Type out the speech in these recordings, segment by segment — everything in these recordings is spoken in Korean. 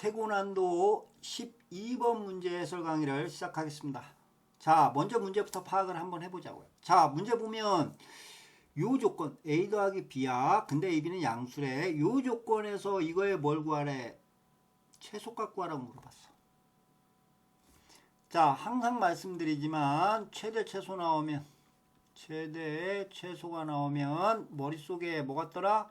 최고난도 12번 문제 해설 강의를 시작하겠습니다. 자, 먼저 문제부터 파악을 한번 해보자고요. 자, 문제 보면 요 조건 A 더하기 B야. 근데 AB는 양수래. 요 조건에서 이거에 뭘 구하래? 최소값 구하라고 물어봤어. 자, 항상 말씀드리지만 최대 최소 나오면 최대 최소가 나오면 머릿속에 뭐가 떠라?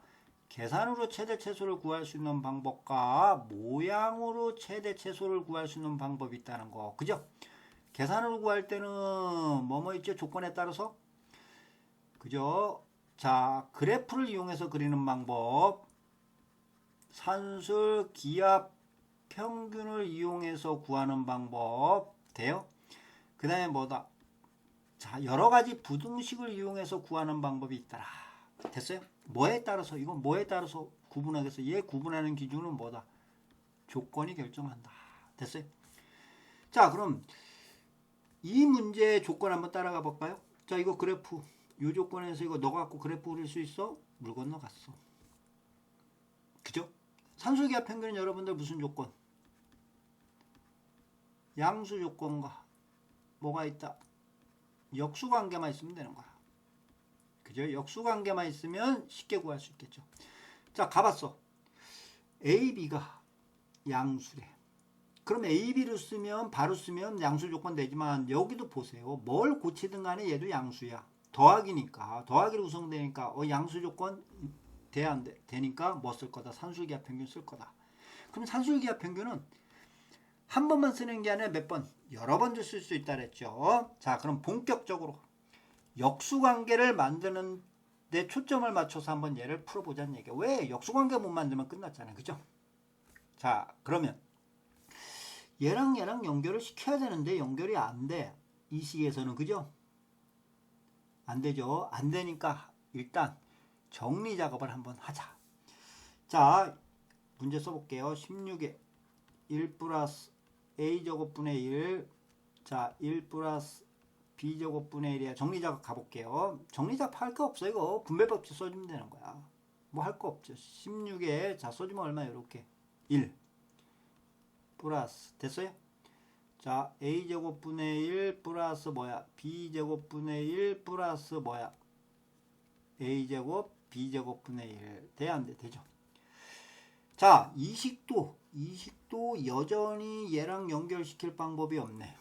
계산으로 최대 최소를 구할 수 있는 방법과 모양으로 최대 최소를 구할 수 있는 방법이 있다는 거. 그죠? 계산으로 구할 때는 뭐뭐 있죠? 조건에 따라서 그죠? 자, 그래프를 이용해서 그리는 방법. 산술 기압 평균을 이용해서 구하는 방법 돼요? 그 다음에 뭐다? 자, 여러 가지 부등식을 이용해서 구하는 방법이 있더라. 됐어요? 뭐에 따라서 이건 뭐에 따라서 구분하겠어? 얘 구분하는 기준은 뭐다? 조건이 결정한다. 됐어요? 자, 그럼 이 문제의 조건 한번 따라가 볼까요? 자, 이거 그래프. 이 조건에서 이거 너 갖고 그래프 그릴 수 있어? 물 건너 갔어. 그죠? 산술기압 평균은 여러분들 무슨 조건? 양수 조건과 뭐가 있다? 역수 관계만 있으면 되는 거야. 그죠? 역수 관계만 있으면 쉽게 구할 수 있겠죠. 자, 가봤어. AB가 양수래. 그럼 AB를 쓰면 바로 쓰면 양수 조건 되지만 여기도 보세요. 뭘 고치든 간에 얘도 양수야. 더하기니까 더하기로 구성되니까 어 양수 조건 돼 안 돼? 되니까 뭐 쓸 거다? 산술기압 평균 쓸 거다. 그럼 산술기압 평균은 한 번만 쓰는 게 아니라 몇 번? 여러 번도 쓸수 있다 그랬죠. 자, 그럼 본격적으로 역수 관계를 만드는 데 초점을 맞춰서 한번 얘를 풀어보자는 얘기야. 왜? 역수 관계 못 만들면 끝났잖아요. 그죠? 자, 그러면 얘랑 얘랑 연결을 시켜야 되는데 연결이 안 돼. 이 시기에서는 그죠? 안 되죠. 안 되니까 일단 정리 작업을 한번 하자. 자, 문제 써볼게요. 16에 1 플러스 a제곱분의 1. 자, 1 플러스 b제곱분의 1이야. 정리 작업 가볼게요. 정리 작업 할거 없어 이거. 분배법칙 써주면 되는 거야. 뭐 할 거 없죠. 16에 자 써주면 얼마 이렇게 1 플러스 됐어요? 자 a제곱분의 1 플러스 뭐야? b제곱분의 1 플러스 뭐야? a제곱 b제곱분의 1 돼야 안 돼? 되죠? 자 이식도 이식도 여전히 얘랑 연결시킬 방법이 없네.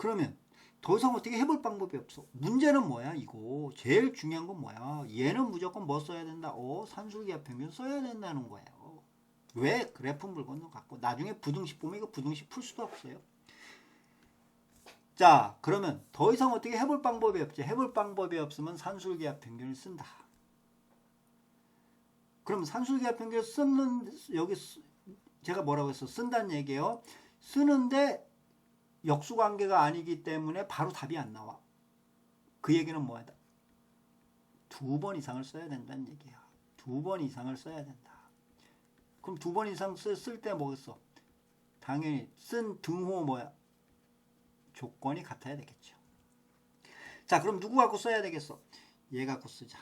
그러면 더 이상 어떻게 해볼 방법이 없어. 문제는 뭐야 이거. 제일 중요한 건 뭐야. 얘는 무조건 뭐 써야 된다. 어 산술기압 평균 써야 된다는 거예요. 왜? 그래프 물건도 갖고 나중에 부등식 보면 이거 부등식 풀 수도 없어요. 자 그러면 더 이상 어떻게 해볼 방법이 없지. 해볼 방법이 없으면 산술기압 평균을 쓴다. 그럼 산술기압 평균 쓰는 여기 쓰- 제가 뭐라고 했어? 쓴다는 얘기예요. 쓰는데 역수 관계가 아니기 때문에 바로 답이 안 나와. 그 얘기는 뭐야? 두번 이상을 써야 된다는 얘기야. 두 번 이상을 써야 된다. 그럼 두 번 이상 쓸 때 뭐겠어? 당연히 쓴 등호 뭐야? 조건이 같아야 되겠죠. 자, 그럼 누구 갖고 써야 되겠어? 얘 갖고 쓰자.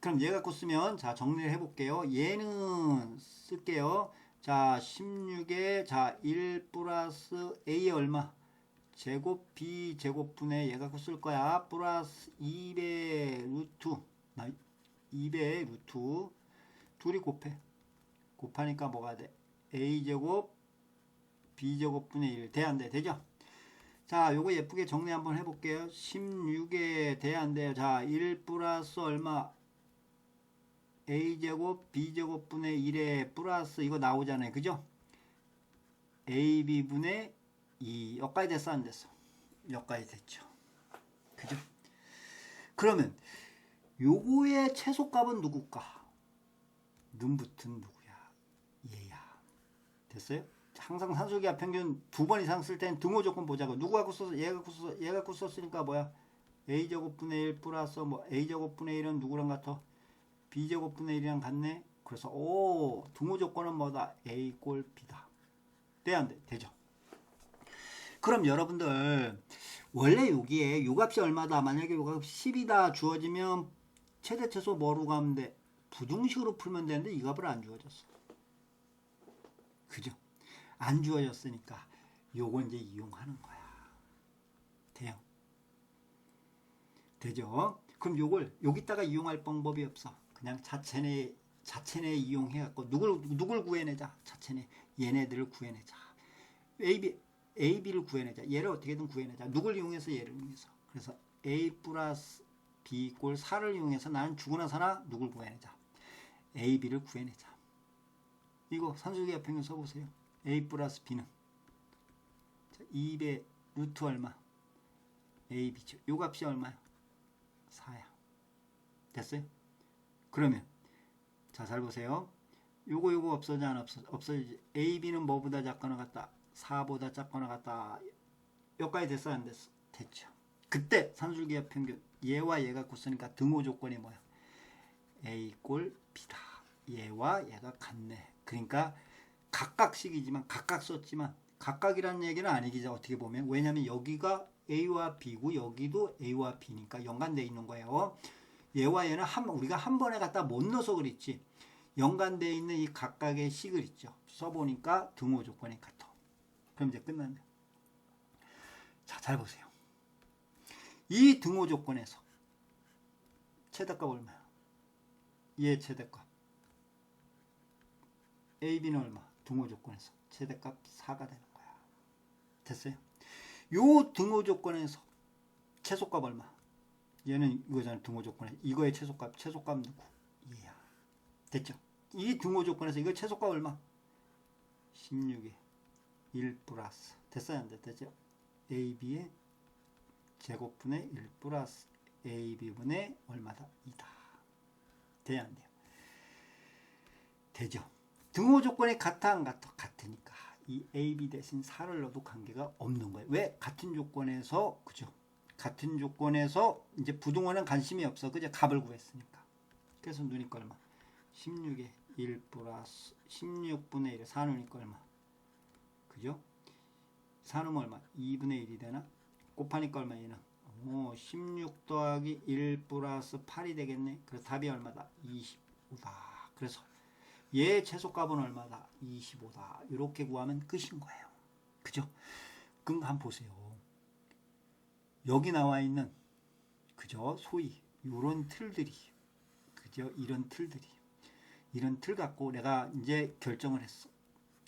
그럼 얘 갖고 쓰면 자 정리를 해볼게요. 얘는 쓸게요. 자 16에 자 1 플러스 a 얼마? 제곱 b 제곱분의 얘 갖고 쓸 거야. 플러스 2배 루트 나 2배 루트 둘이 곱해. 곱하니까 뭐가 돼? a 제곱 b 제곱분의 1 돼 안 돼? 되죠? 자, 요거 예쁘게 정리 한번 해볼게요. 16에 돼안 돼요? 자, 1 플러스 얼마? A제곱 b제곱분의 1에 플러스 이거 나오잖아요. 그죠? ab분의 2 여기까지 됐어 안 됐어? 여기까지 됐죠. 그죠? 그러면 요거의 최소값은 누굴까? 눈 붙은 누구야? 얘야. 됐어요? 항상 산술기압 평균 두 번 이상 쓸 때는 등호 조건 보자고. 누구 갖고 써서 얘 갖고 써서 얘 갖고 썼으니까 뭐야? a제곱분의 1 플러스 뭐 a제곱분의 1은 누구랑 같아? B제곱분의 1이랑 같네. 그래서 오 등호 조건은 뭐다? a 꼴 b다. 돼 안 돼? 되죠. 그럼 여러분들 원래 여기에 요 값이 얼마다? 만약에 요 값이 10이다 주어지면 최대 최소 뭐로 가면 돼? 부등식으로 풀면 되는데 이 값을 안 주어졌어. 그죠? 안 주어졌으니까 요거 이제 이용하는 거야. 돼요. 되죠? 그럼 요걸 여기다가 이용할 방법이 없어. 그냥 자체내 자체내 이용해 갖고 누굴 누굴 구해내자. 자체내 얘네들을 구해내자. A, B, A, B를 구해내자. 얘를 어떻게든 구해내자. 누굴 이용해서 얘를 이용해서. 그래서 A 플러스 B 이꼴 4를 이용해서 나는 죽으나 사나 누굴 구해내자. A, B를 구해내자. 이거 산술기하 평균 써보세요. A 플러스 B는 자, 2배 루트 얼마? A, B죠. 요 값이 얼마야? 4야. 됐어요? 그러면 자 잘 보세요. 요거 요거 없어져 안 없어 없어지지. A, B는 뭐보다 작거나 같다. 4보다 작거나 같다. 여기까지 됐어 안 됐어? 됐죠. 그때 산술기하 평균 얘와 얘가 굳으니까 등호 조건이 뭐야? A 꼴 B다. 얘와 얘가 같네. 그러니까 각각식이지만 각각 썼지만 각각이라는 얘기는 아니기죠. 어떻게 보면 왜냐면 여기가 A와 B고 여기도 A와 B니까 연관돼 있는 거예요. 얘와 얘는 한 우리가 한 번에 갖다 못 넣어서 그랬지. 연관돼 있는 이 각각의 식을 있죠. 써보니까 등호 조건이 같아. 그럼 이제 끝났네. 자, 잘 보세요. 이 등호 조건에서 최대값 얼마야? 얘 최대값. A, B는 얼마? 등호 조건에서 최대값 4가 되는 거야. 됐어요? 요 등호 조건에서 최소값 얼마? 얘는 이거잖아 등호 조건에 이거의 최소값 최소값 누구? 얘야. 됐죠? 이 등호 조건에서 이거 최소값 얼마? 16에 1 플러스 됐어요 안 됐죠? AB의 제곱분의 1 플러스 AB분의 얼마다? 2다. 돼야 안 돼요? 되죠? 등호 조건이 같아 안 같아? 같으니까 이 AB 대신 4를 넣어도 관계가 없는 거예요. 왜? 같은 조건에서 그죠? 같은 조건에서 이제 부등호는 관심이 없어. 그죠? 값을 구했으니까. 그래서 누니까 얼마? 16에 1 플러스 16분의 1에 4누니까 얼마? 그죠? 4는 얼마? 2분의 1이 되나? 곱하니까 얼마 얘는? 오, 16 더하기 1 플러스 8이 되겠네. 그래서 답이 얼마다? 25다. 그래서 얘 최소값은 얼마다? 25다. 이렇게 구하면 끝인 거예요. 그죠? 그럼 한번 보세요. 여기 나와 있는 그죠? 소위 요런 틀들이 그죠? 이런 틀들이 이런 틀 갖고 내가 이제 결정을 했어.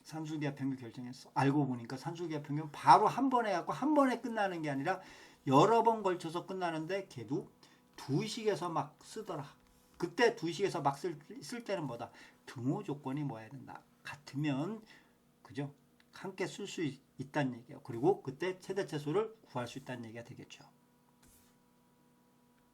산술기하 평균 결정했어. 알고 보니까 산술기하 평균 바로 한 번에 갖고 한 번에 끝나는 게 아니라 여러 번 걸쳐서 끝나는데 걔도 두 식에서 막 쓰더라. 그때 두 식에서 막 쓸 쓸 때는 뭐다? 등호 조건이 뭐야 된다. 같으면 그죠? 함께 쓸 수 있다는 얘기예요. 그리고 그때 최대 최소를 구할 수 있다는 얘기가 되겠죠.